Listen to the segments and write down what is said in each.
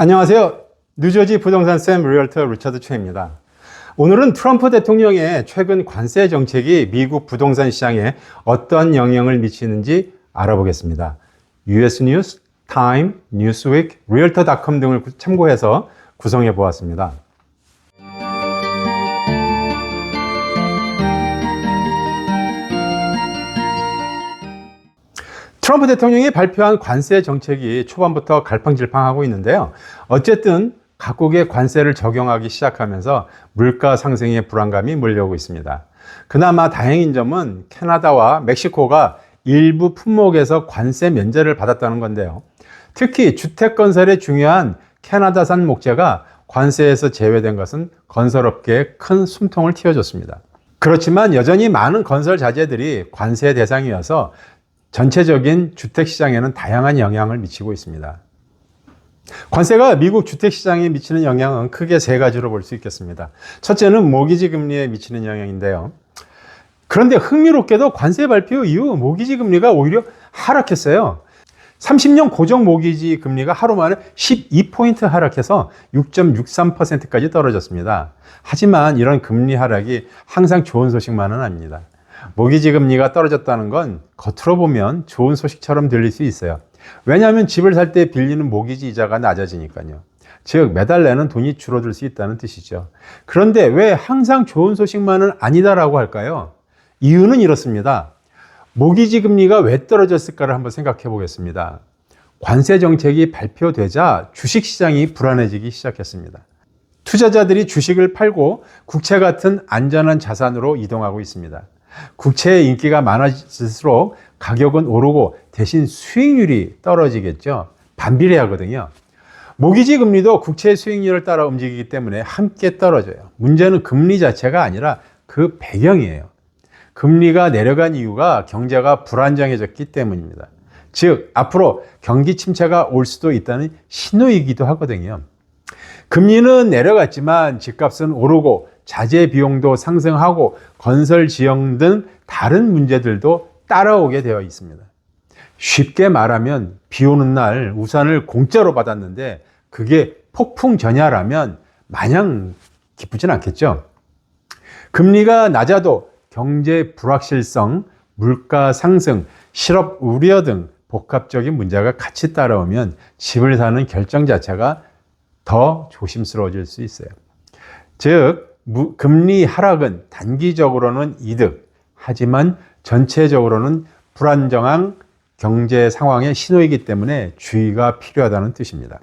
안녕하세요. 뉴저지 부동산 쌤 리얼터 리처드 최입니다. 오늘은 트럼프 대통령의 최근 관세 정책이 미국 부동산 시장에 어떤 영향을 미치는지 알아보겠습니다. US 뉴스, 타임, 뉴스윅, 리얼터닷컴 등을 참고해서 구성해 보았습니다. 트럼프 대통령이 발표한 관세 정책이 초반부터 갈팡질팡하고 있는데요. 어쨌든 각국의 관세를 적용하기 시작하면서 물가 상승의 불안감이 몰려오고 있습니다. 그나마 다행인 점은 캐나다와 멕시코가 일부 품목에서 관세 면제를 받았다는 건데요. 특히 주택 건설에 중요한 캐나다산 목재가 관세에서 제외된 것은 건설업계에 큰 숨통을 틔워줬습니다. 그렇지만 여전히 많은 건설 자재들이 관세 대상이어서 전체적인 주택 시장에는 다양한 영향을 미치고 있습니다. 관세가 미국 주택 시장에 미치는 영향은 크게 세 가지로 볼 수 있겠습니다. 첫째는 모기지 금리에 미치는 영향인데요. 그런데 흥미롭게도 관세 발표 이후 모기지 금리가 오히려 하락했어요. 30년 고정 모기지 금리가 하루 만에 12포인트 하락해서 6.63%까지 떨어졌습니다. 하지만 이런 금리 하락이 항상 좋은 소식만은 아닙니다. 모기지 금리가 떨어졌다는 건 겉으로 보면 좋은 소식처럼 들릴 수 있어요. 왜냐하면 집을 살 때 빌리는 모기지 이자가 낮아지니까요. 즉, 매달 내는 돈이 줄어들 수 있다는 뜻이죠. 그런데 왜 항상 좋은 소식만은 아니다라고 할까요? 이유는 이렇습니다. 모기지 금리가 왜 떨어졌을까를 한번 생각해 보겠습니다. 관세 정책이 발표되자 주식 시장이 불안해지기 시작했습니다. 투자자들이 주식을 팔고 국채 같은 안전한 자산으로 이동하고 있습니다. 국채의 인기가 많아질수록 가격은 오르고 대신 수익률이 떨어지겠죠. 반비례하거든요. 모기지 금리도 국채 수익률을 따라 움직이기 때문에 함께 떨어져요. 문제는 금리 자체가 아니라 그 배경이에요. 금리가 내려간 이유가 경제가 불안정해졌기 때문입니다. 즉, 앞으로 경기 침체가 올 수도 있다는 신호이기도 하거든요. 금리는 내려갔지만 집값은 오르고 자재 비용도 상승하고 건설 지형 등 다른 문제들도 따라오게 되어 있습니다. 쉽게 말하면 비 오는 날 우산을 공짜로 받았는데 그게 폭풍 전야라면 마냥 기쁘진 않겠죠. 금리가 낮아도 경제 불확실성, 물가 상승, 실업 우려 등 복합적인 문제가 같이 따라오면 집을 사는 결정 자체가 더 조심스러워질 수 있어요. 즉, 금리 하락은 단기적으로는 이득, 하지만 전체적으로는 불안정한 경제 상황의 신호이기 때문에 주의가 필요하다는 뜻입니다.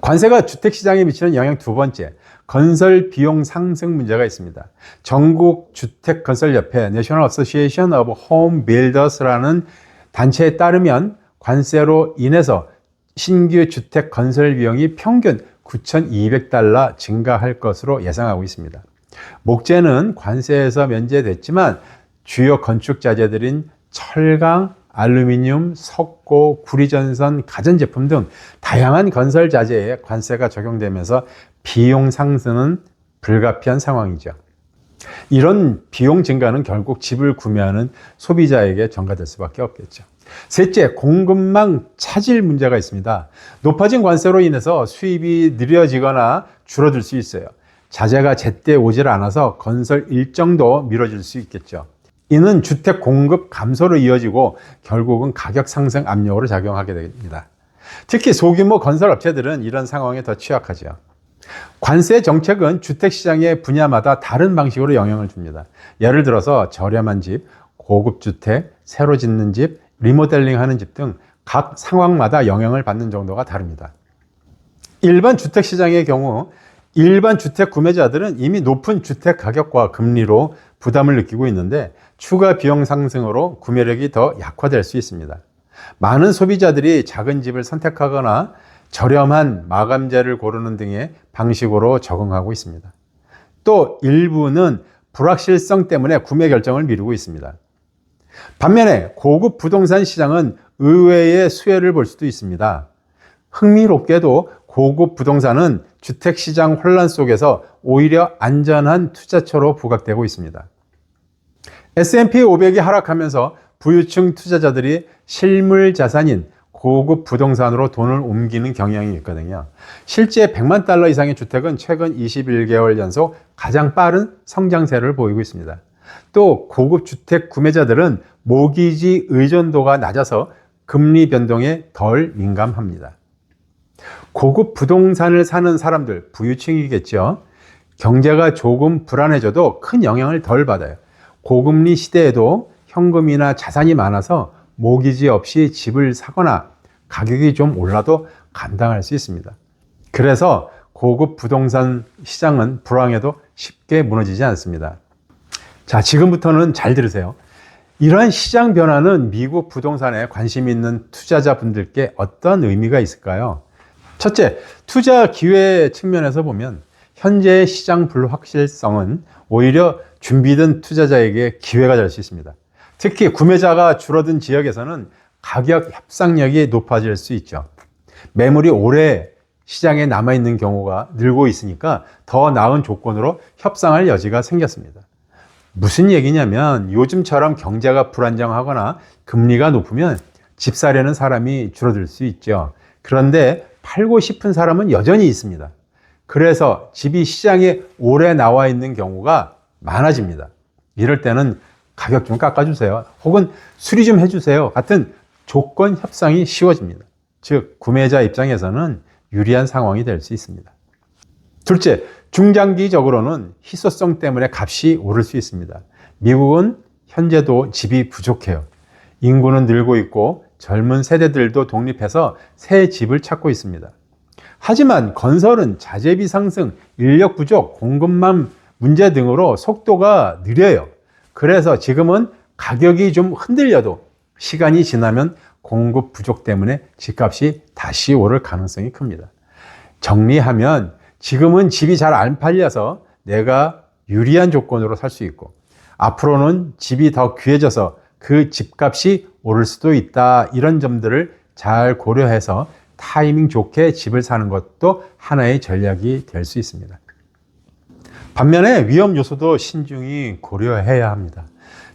관세가 주택시장에 미치는 영향 두 번째, 건설 비용 상승 문제가 있습니다. 전국 주택건설협회 National Association of Home Builders라는 단체에 따르면 관세로 인해서 신규 주택 건설 비용이 평균 9,200달러 증가할 것으로 예상하고 있습니다. 목재는 관세에서 면제됐지만 주요 건축 자재들인 철강, 알루미늄, 석고, 구리전선, 가전제품 등 다양한 건설 자재에 관세가 적용되면서 비용 상승은 불가피한 상황이죠. 이런 비용 증가는 결국 집을 구매하는 소비자에게 전가될 수밖에 없겠죠. 셋째, 공급망 차질 문제가 있습니다. 높아진 관세로 인해서 수입이 느려지거나 줄어들 수 있어요. 자재가 제때 오질 않아서 건설 일정도 미뤄질 수 있겠죠. 이는 주택 공급 감소로 이어지고 결국은 가격 상승 압력으로 작용하게 됩니다. 특히 소규모 건설 업체들은 이런 상황에 더 취약하죠. 관세 정책은 주택 시장의 분야마다 다른 방식으로 영향을 줍니다. 예를 들어서 저렴한 집, 고급 주택, 새로 짓는 집, 리모델링 하는 집 등 각 상황마다 영향을 받는 정도가 다릅니다. 일반 주택 시장의 경우 일반 주택 구매자들은 이미 높은 주택 가격과 금리로 부담을 느끼고 있는데 추가 비용 상승으로 구매력이 더 약화될 수 있습니다. 많은 소비자들이 작은 집을 선택하거나 저렴한 마감재를 고르는 등의 방식으로 적응하고 있습니다. 또 일부는 불확실성 때문에 구매 결정을 미루고 있습니다. 반면에 고급 부동산 시장은 의외의 수혜를 볼 수도 있습니다. 흥미롭게도 고급 부동산은 주택 시장 혼란 속에서 오히려 안전한 투자처로 부각되고 있습니다. S&P 500이 하락하면서 부유층 투자자들이 실물 자산인 고급 부동산으로 돈을 옮기는 경향이 있거든요. 실제 100만 달러 이상의 주택은 최근 21개월 연속 가장 빠른 성장세를 보이고 있습니다. 또 고급 주택 구매자들은 모기지 의존도가 낮아서 금리 변동에 덜 민감합니다. 고급 부동산을 사는 사람들, 부유층이겠죠. 경제가 조금 불안해져도 큰 영향을 덜 받아요. 고금리 시대에도 현금이나 자산이 많아서 모기지 없이 집을 사거나 가격이 좀 올라도 감당할 수 있습니다. 그래서 고급 부동산 시장은 불황에도 쉽게 무너지지 않습니다. 자, 지금부터는 잘 들으세요. 이러한 시장 변화는 미국 부동산에 관심 있는 투자자분들께 어떤 의미가 있을까요? 첫째, 투자 기회 측면에서 보면 현재의 시장 불확실성은 오히려 준비된 투자자에게 기회가 될 수 있습니다. 특히 구매자가 줄어든 지역에서는 가격 협상력이 높아질 수 있죠. 매물이 오래 시장에 남아있는 경우가 늘고 있으니까 더 나은 조건으로 협상할 여지가 생겼습니다. 무슨 얘기냐면 요즘처럼 경제가 불안정하거나 금리가 높으면 집 사려는 사람이 줄어들 수 있죠. 그런데 팔고 싶은 사람은 여전히 있습니다. 그래서 집이 시장에 오래 나와 있는 경우가 많아집니다. 이럴 때는 가격 좀 깎아주세요. 혹은 수리 좀 해주세요. 같은 조건 협상이 쉬워집니다. 즉, 구매자 입장에서는 유리한 상황이 될 수 있습니다. 둘째, 중장기적으로는 희소성 때문에 값이 오를 수 있습니다. 미국은 현재도 집이 부족해요. 인구는 늘고 있고 젊은 세대들도 독립해서 새 집을 찾고 있습니다. 하지만 건설은 자재비 상승, 인력 부족, 공급망 문제 등으로 속도가 느려요. 그래서 지금은 가격이 좀 흔들려도 시간이 지나면 공급 부족 때문에 집값이 다시 오를 가능성이 큽니다. 정리하면 지금은 집이 잘 안 팔려서 내가 유리한 조건으로 살 수 있고 앞으로는 집이 더 귀해져서 그 집값이 오를 수도 있다. 이런 점들을 잘 고려해서 타이밍 좋게 집을 사는 것도 하나의 전략이 될 수 있습니다. 반면에 위험 요소도 신중히 고려해야 합니다.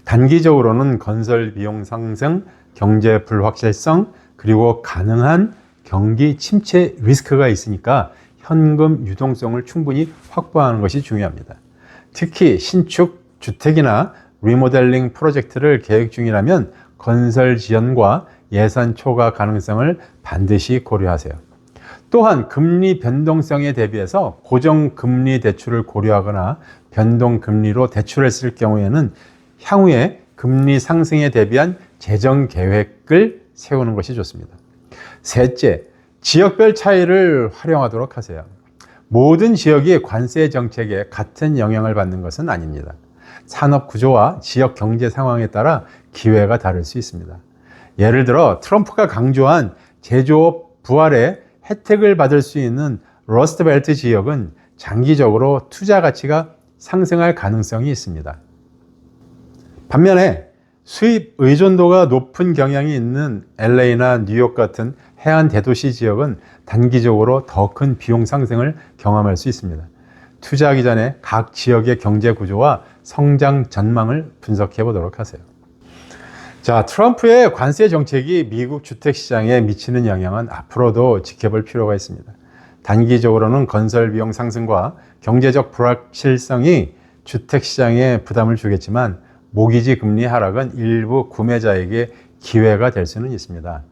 단기적으로는 건설 비용 상승, 경제 불확실성, 그리고 가능한 경기 침체 리스크가 있으니까 현금 유동성을 충분히 확보하는 것이 중요합니다. 특히 신축 주택이나 리모델링 프로젝트를 계획 중이라면 건설 지연과 예산 초과 가능성을 반드시 고려하세요. 또한 금리 변동성에 대비해서 고정금리 대출을 고려하거나 변동금리로 대출을 쓸 경우에는 향후에 금리 상승에 대비한 재정 계획을 세우는 것이 좋습니다. 셋째, 지역별 차이를 활용하도록 하세요. 모든 지역이 관세 정책에 같은 영향을 받는 것은 아닙니다. 산업 구조와 지역 경제 상황에 따라 기회가 다를 수 있습니다. 예를 들어 트럼프가 강조한 제조업 부활에 혜택을 받을 수 있는 러스트벨트 지역은 장기적으로 투자 가치가 상승할 가능성이 있습니다. 반면에 수입 의존도가 높은 경향이 있는 LA나 뉴욕 같은 해안 대도시 지역은 단기적으로 더 큰 비용 상승을 경험할 수 있습니다. 투자하기 전에 각 지역의 경제 구조와 성장 전망을 분석해 보도록 하세요. 자, 트럼프의 관세 정책이 미국 주택 시장에 미치는 영향은 앞으로도 지켜볼 필요가 있습니다. 단기적으로는 건설 비용 상승과 경제적 불확실성이 주택 시장에 부담을 주겠지만 모기지 금리 하락은 일부 구매자에게 기회가 될 수는 있습니다.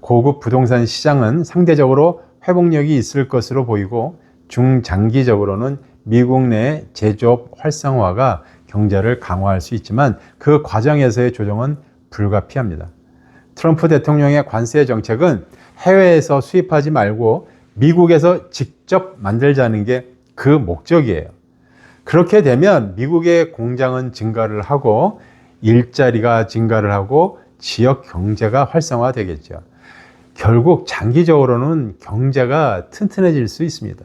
고급 부동산 시장은 상대적으로 회복력이 있을 것으로 보이고 중장기적으로는 미국 내 제조업 활성화가 경제를 강화할 수 있지만 그 과정에서의 조정은 불가피합니다. 트럼프 대통령의 관세 정책은 해외에서 수입하지 말고 미국에서 직접 만들자는 게 그 목적이에요. 그렇게 되면 미국의 공장은 증가를 하고 일자리가 증가를 하고 지역 경제가 활성화되겠죠. 결국 장기적으로는 경제가 튼튼해질 수 있습니다.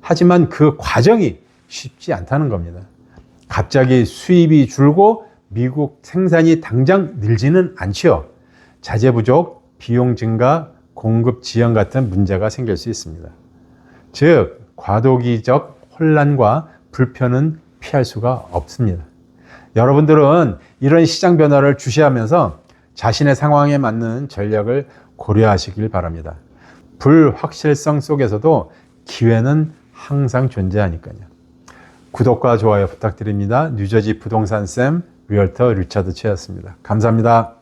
하지만 그 과정이 쉽지 않다는 겁니다. 갑자기 수입이 줄고 미국 생산이 당장 늘지는 않지요. 자재 부족, 비용 증가, 공급 지연 같은 문제가 생길 수 있습니다. 즉, 과도기적 혼란과 불편은 피할 수가 없습니다. 여러분들은 이런 시장 변화를 주시하면서 자신의 상황에 맞는 전략을 고려하시길 바랍니다. 불확실성 속에서도 기회는 항상 존재하니까요. 구독과 좋아요 부탁드립니다. 뉴저지 부동산 쌤 리얼터 리차드 최였습니다. 감사합니다.